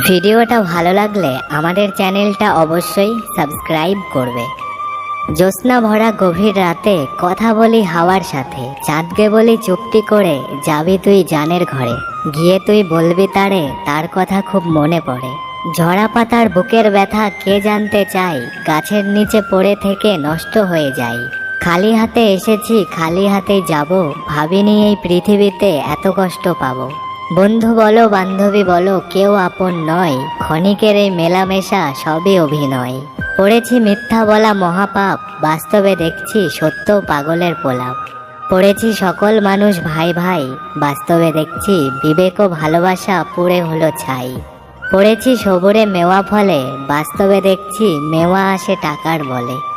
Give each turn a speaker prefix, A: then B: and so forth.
A: ভিডিওটা ভালো লাগলে আমাদের চ্যানেলটা অবশ্যই সাবস্ক্রাইব করবে। জ্যোৎস্না ভরা গভীর রাতে কথা বলি হাওয়ার সাথে। চাঁদকে বলি চুক্তি করে যাবি তুই জানের ঘরে। গিয়ে তুই বলবি তারে, তার কথা খুব মনে পড়ে। ঝরা পাতার বুকের ব্যথা কে জানতে চাই গাছের নিচে পড়ে থেকে নষ্ট হয়ে যাই। খালি হাতে এসেছি, খালি হাতে যাব, ভাবিনি এই পৃথিবীতে এত কষ্ট পাবো। বন্ধু বলো, বান্ধবী বলো, কেউ আপন নয়। ক্ষণিকের এই মেলামেশা সবই অভিনয়। পড়েছি মিথ্যা বলা মহাপাপ, বাস্তবে দেখছি সত্য পাগলের পোলাপ পড়েছি সকল মানুষ ভাই ভাই, বাস্তবে দেখছি বিবেক ও ভালোবাসা পুড়ে হলো ছাই। পড়েছি সবুরে মেওয়া ফলে, বাস্তবে দেখছি মেওয়া আসে টাকার বলে।